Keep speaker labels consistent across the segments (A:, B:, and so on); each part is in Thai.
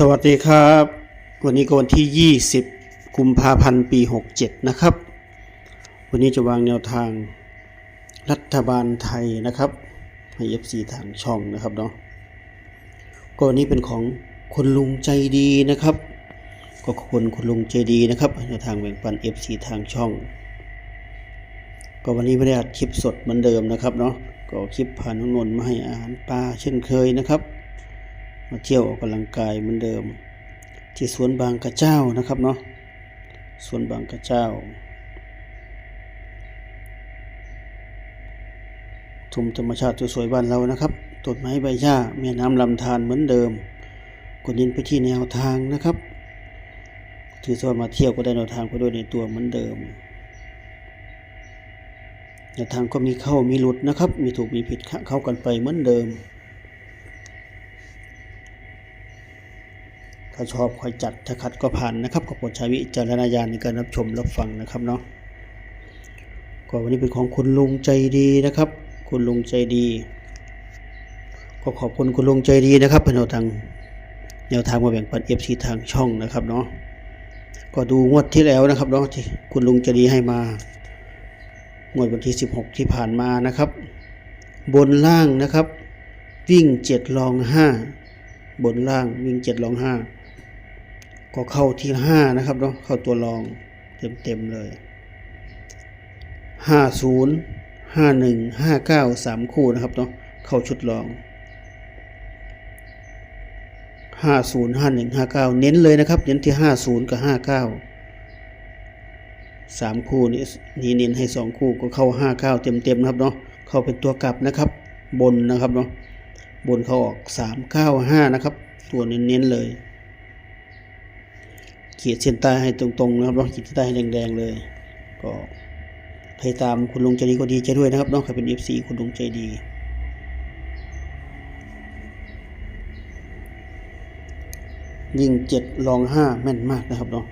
A: สวัสดีครับ วันนี้ก็วันที่ 20 กุมภาพันธ์ปี 67 นะครับ วันนี้จะวางแนวทางรัฐบาลไทยนะครับให้ FC ทางช่องนะครับเนาะก็วันนี้เป็นของคุณลุงใจดีนะครับ ก็คุณคุณลุงใจดีนะครับแนวทางแบ่งปัน FC ทางช่อง ก็วันนี้ไม่ได้อัดคลิปสดเหมือนเดิมนะครับเนาะก็คลิปผ่านน้องนนท์มาให้อาหารปลาเช่นเคยนะครับ มาเที่ยวออกกำลังกายเหมือนเดิม ที่สวนบางกระเจ้านะครับเนาะสวนบางกระเจ้า ทุ่มธรรมชาติสวยๆบ้านเรานะครับต้นไม้ใบหญ้าแม่น้ำลำธารเหมือนเดิมกดเน้นไปที่แนวทางนะครับ ถือว่ามาเที่ยวก็ได้แนวทางไปด้วยในตัวเหมือนเดิมแนวทางก็มีเข้ามีหลุดนะครับ มีถูกมีผิดเข้ากันไปเหมือนเดิม ถ้าชอบคอยจัดถ้าขัดก็ผ่านนะครับก็โปรดใช้วิจารณญาณในการรับชมรับฟังนะครับเนาะก็วันนี้เป็นของคุณลุงใจดีนะครับ คุณลุงใจดี ก็ขอบคุณคุณลุงใจดีนะครับเป็นแนวทางแนวทางมาแบ่งปันเอฟซีทางช่องนะครับเนาะก็ดูงวดที่แล้วนะครับเนาะที่คุณลุงใจดีให้มางวดวันที่ 16 ที่ผ่านมานะครับ บนล่างนะครับ วิ่งเจ็ดรองห้าบนล่างวิ่งเจ็ดรองห้า ก็เข้าที่ห้านะครับเนาะเข้าตัวรองเต็มเต็มๆเลยห้าศูนย์ห้าหนึ่งห้าเก้าสามคู่นะครับเนาะเข้าชุดรองห้าศูนย์ห้าหนึ่งห้าเก้าเน้นเลยนะครับ เน้นที่ห้าศูนย์กับห้าเก้าสามคู่นี้นี่เน้นให้สองคู่ก็เข้าห้าเก้าเต็มเต็มๆนะครับเนาะเข้าเป็นตัวกลับนะครับ บนนะครับเนาะบนเขาออกสามเก้าห้านะครับ ตัวเน้นๆเลย ขีดเส้นใต้ให้ตรงๆนะครับเนาะขีดเส้นใต้ให้แดงๆเลย ก็ใครตามคุณลุงใจดีก็ดีใจด้วยนะครับเนาะใครเป็นเอฟซีคุณลุงใจดียิงเจ็ดลองห้าแม่นมากนะครับเนาะ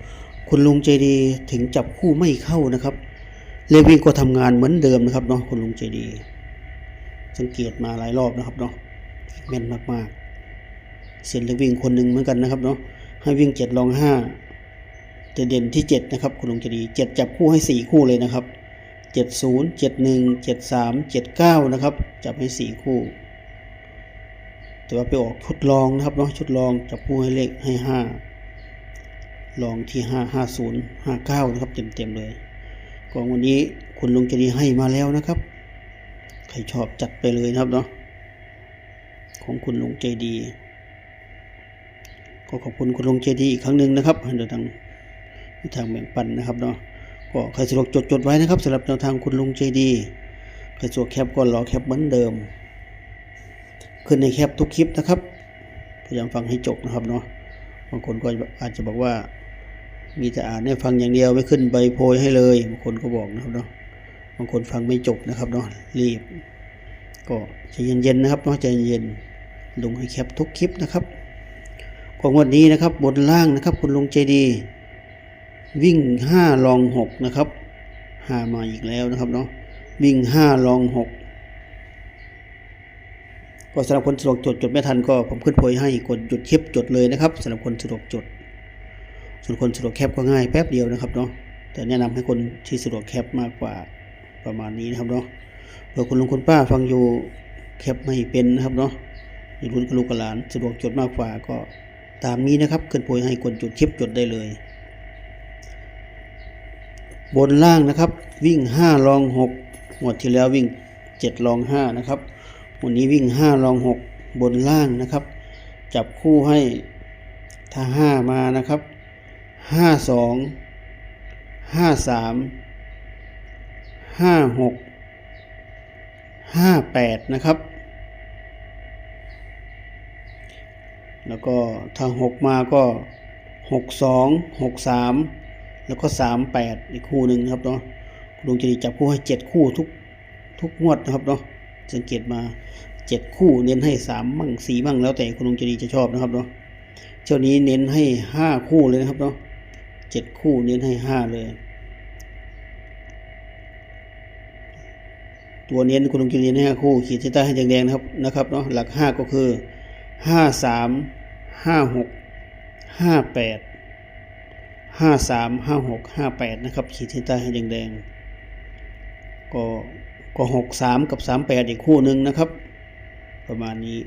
A: คุณลุงใจดีถึงจับคู่ไม่เข้านะครับเลวิงก็ทำงานเหมือนเดิมนะครับเนาะคุณลุงใจดี สังเกตมาหลายรอบนะครับเนาะแม่นมากๆ เสียนเลวิ่งคนหนึ่งเหมือนกันนะครับเนาะให้วิ่งเจ็ดลองห้า จะเด่นที่เจ็ดนะครับ คุณลุงจะดีเจ็ดจับคู่ให้สี่คู่เลยนะครับเจ็ดศูนย์เจ็ดหนึ่งเจ็ดสามเจ็ดเก้านะครับ จับให้สี่คู่ แต่ว่าไปออกชุดรองนะครับเนาะชุดรองจับคู่ให้เลขให้ห้าลองที่ห้าห้าศูนย์ห้าเก้านะครับ เต็มๆเลยกองวันนี้คุณลุงจะดีให้มาแล้วนะครับ ใครชอบจัดไปเลยนะครับเนาะของคุณลุงใจดี ก็ขอบคุณคุณลุงใจดีอีกครั้งหนึ่งนะครับให้ทาง ทางแบ่งปันนะครับเนาะก็ใครสะดวกจดจดไว้นะครับสำหรับแนวทางคุณลุงใจดีใครสะดวกแคปก็รอแคปเหมือนเดิม ขึ้นในแคปทุกคลิปนะครับพยายามฟังให้จบนะครับเนาะบางคนก็อาจจะบอกว่า มีแต่อ่านให้ฟังอย่างเดียวไม่ขึ้นใบโพยให้เลยบางคนก็บอกนะครับเนาะบางคนฟังไม่จบนะครับเนาะรีบ ก็ใจเย็นๆนะครับเนาะใจเย็นลงให้แคปทุกคลิปนะครับของวันนี้นะครับบนล่างนะครับ คุณลุงใจดี วิ่งห้าลองหกนะครับหามาอีกแล้วนะครับเนาะวิ่งห้าลองหกก็สำหรับคนสะดวกจดจดไม่ทันก็ผมขึ้นโพยให้กดหยุดคลิปจดเลยนะครับสำหรับคนสะดวกจด ส่วนคนสะดวกแคปก็ง่ายแป๊บเดียวนะครับเนาะแต่แนะนำให้คนที่สะดวกแคปมากกว่าประมาณนี้นะครับเนาะเผื่อคุณลุงคุณป้าฟังอยู่แคปไม่เป็นนะครับเนาะมีรุ่นกับลูกกับหลานสะดวกจดมากกว่าก็ตามนี้นะครับขึ้นโพยให้กดจุดคลิปจดได้เลย บนล่างนะครับ วิ่งห้าลองหกหมดที่แล้ววิ่งเจ็ดลองห้านะครับ วันนี้วิ่งห้าลองหกบนล่างนะครับ จับคู่ให้ถ้าห้ามานะครับห้าสองห้าสามห้าหกห้าแปดนะครับ แล้วก็ถ้าหกมาก็หกสองหกสาม แล้วก็สามแปดอีกคู่หนึ่งนะครับเนาะคุณลุงจะดีจับคู่ให้เจ็ดคู่ทุกทุกงวดนะครับเนาะสังเกตมาเจ็ดคู่เน้นให้สามมั่งสี่มั่งแล้วแต่คุณลุงจะดีจะชอบนะครับเนาะเที่ยวนี้เน้นให้ห้าคู่เลยนะครับเนาะเจ็ดคู่เน้นให้ห้าเลย ตัวเน้นคุณลุงจะเน้นให้ห้าคู่ ขีดเส้นใต้ให้แดงๆนะครับนะครับเนาะหลักห้าก็คือห้าสามห้าหกห้าแปด ห้าสามห้าหกห้าแปดนะครับ ขีดเส้นใต้ให้แดงๆ ก็ก็หกสามกับสามแปดอีกคู่หนึ่งนะครับ ประมาณนี้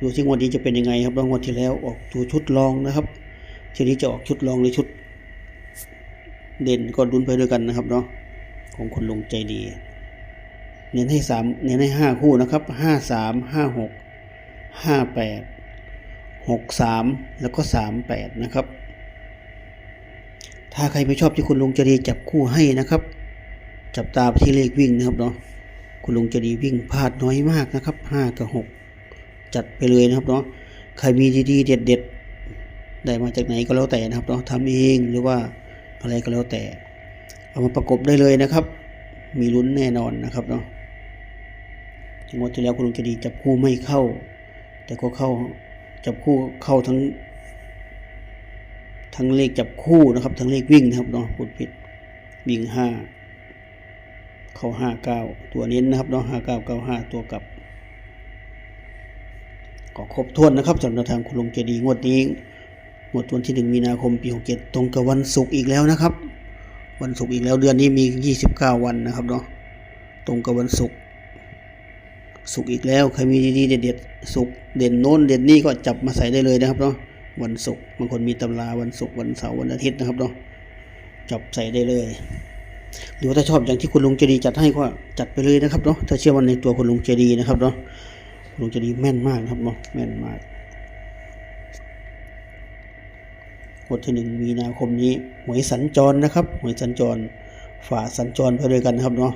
A: ดูที่งวันนี้จะเป็นยังไงครับรางวัลที่แล้วออกตัวชุดรองนะครับ ทีนี้จะออกชุดรองหรือชุด เด่นก็ลุ้นไปด้วยกันนะครับเนาะของคนลงใจดี เน้นให้สามเน้นให้ห้าคู่นะครับห้าสามห้าหกห้าแปดหกสามแล้วก็สามแปดนะครับ ถ้าใครไม่ชอบที่คุณลุงจะดีจับคู่ให้นะครับ จับตาไปที่เลขวิ่งนะครับเนาะคุณลุงจะดีวิ่งพลาดน้อยมากนะครับห้ากับหกจัดไปเลยนะครับเนาะใครมีดีๆเด็ดๆได้มาจากไหนก็แล้วแต่นะครับเนาะทำเองหรือว่าอะไรก็แล้วแต่ เอามาประกบได้เลยนะครับ มีลุ้นแน่นอนนะครับเนาะงวดที่แล้วคุณลุงจะดีจับคู่ไม่เข้า แต่ก็เข้าจับคู่เข้าทั้ง ทั้งเลขจับคู่นะครับ ทั้งเลขวิ่งนะครับเนาะพูดผิดวิ่งห้าเข้าห้าเก้าตัวเน้นนะครับเนาะห้าเก้าเก้าห้าตัวกลับก็ครบถ้วนนะครับสำหรับทางคุณลุงเจดีงวดนี้งวดวันที่หนึ่งมีนาคมปีหกเจ็ดตรงกับวันศุกร์อีกแล้วนะครับ วันศุกร์อีกแล้วเดือนนี้มียี่สิบเก้าวันนะครับเนาะตรงกับวันศุกร์ศุกร์อีกแล้วใครมีดีๆเด็ดๆศุกร์เด่นโน้นเด่นนี่ก็จับมาใส่ได้เลยนะครับเนาะ วันศุกร์บางคนมีตำราวันศุกร์วันเสาร์วันอาทิตย์นะครับเนาะจับใส่ได้เลย หรือว่าถ้าชอบอย่างที่คุณลุงเจดีจัดให้ก็จัดไปเลยนะครับเนาะถ้าเชื่อวันในตัวคุณลุงเจดีนะครับเนาะคุณลุงเจดีแม่นมากนะครับเนาะแม่นมากงวดที่หนึ่งมีนาคมนี้หวยสัญจรนะครับหวยสัญจรฝ่าสัญจรไปด้วยกันนะครับเนาะ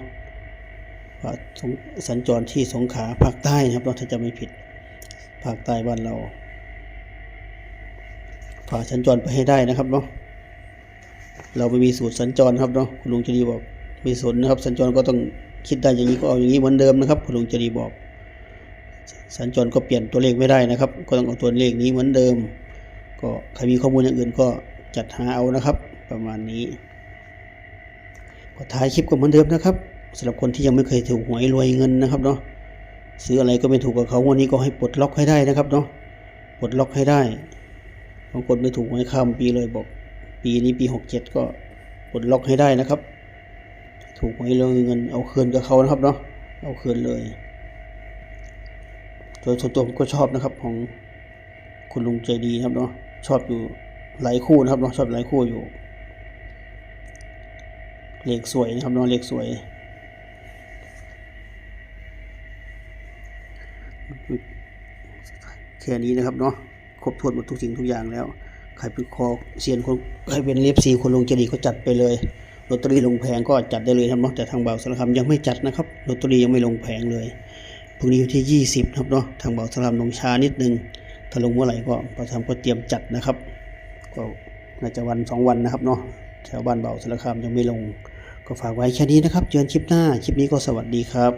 A: ฝ่าสัญจรที่สงขาภาคใต้นะครับเนาะถ้าจะไม่ผิดภาคใต้บ้านเรา ฝ่าสัญจรไปให้ได้นะครับเนาะเราไม่มีสูตรสัญจรครับเนาะคุณลุงเจดีบอกม่สนนะครับ สัญจรก็ต้องคิดได้อย่างนี้ก็เอาอย่างนี้เหมือนเดิมนะครับ คุณลุงเจดีบอก สัญจรก็เปลี่ยนตัวเลขไม่ได้นะครับ ก็ต้องเอาตัวเลขนี้เหมือนเดิม ก็ใครมีข้อมูลอย่างอื่นก็จัดหาเอานะครับ ประมาณนี้ก็ท้ายคลิปก็เหมือนเดิมนะครับสำหรับคนที่ยังไม่เคยถูกหวยรวยเงินนะครับเนาะซื้ออะไรก็ไม่ถูกกับเขาวันนี้ก็ให้ปลดล็อกให้ได้นะครับเนาะปลดล็อกให้ได้ บางคนไม่ถูกหวยข้ามปีเลยบอกปีนี้ปีหกเจ็ดก็ปลดล็อกให้ได้นะครับ ถูกหวยเรื่องเงินเอาคืนกับเขานะครับเนาะเอาคืนเลยโดยส่วนตัวผมก็ชอบนะครับของคุณลุงใจดีครับเนาะชอบอยู่หลายคู่นะครับเนาะชอบหลายคู่อยู่เลขสวยนะครับเนาะเลขสวยแค่นี้นะครับเนาะ ครบถ้วนหมดทุกสิ่งทุกอย่างแล้ว ใครเป็นคอเซียนคนใครเป็นเลียบซีคนลงเจดีก็จัดไปเลยลอตเตอรี่ลงแผงก็จัดได้เลยครับเนาะแต่ทางเบาสารคามยังไม่จัดนะครับลอตเตอรี่ยังไม่ลงแผงเลยพรุ่งนี้วันที่ 20ครับเนาะทางเบาสารคามลงช้านิดนึงถ้าลงเมื่อไหร่ก็ประทามก็เตรียมจัดนะครับก็น่าจะวันสองวันนะครับเนาะแถวบ้านเบาสารคามยังไม่ลง ก็ฝากไว้แค่นี้นะครับเจอกันคลิปหน้าคลิปนี้ก็สวัสดีครับ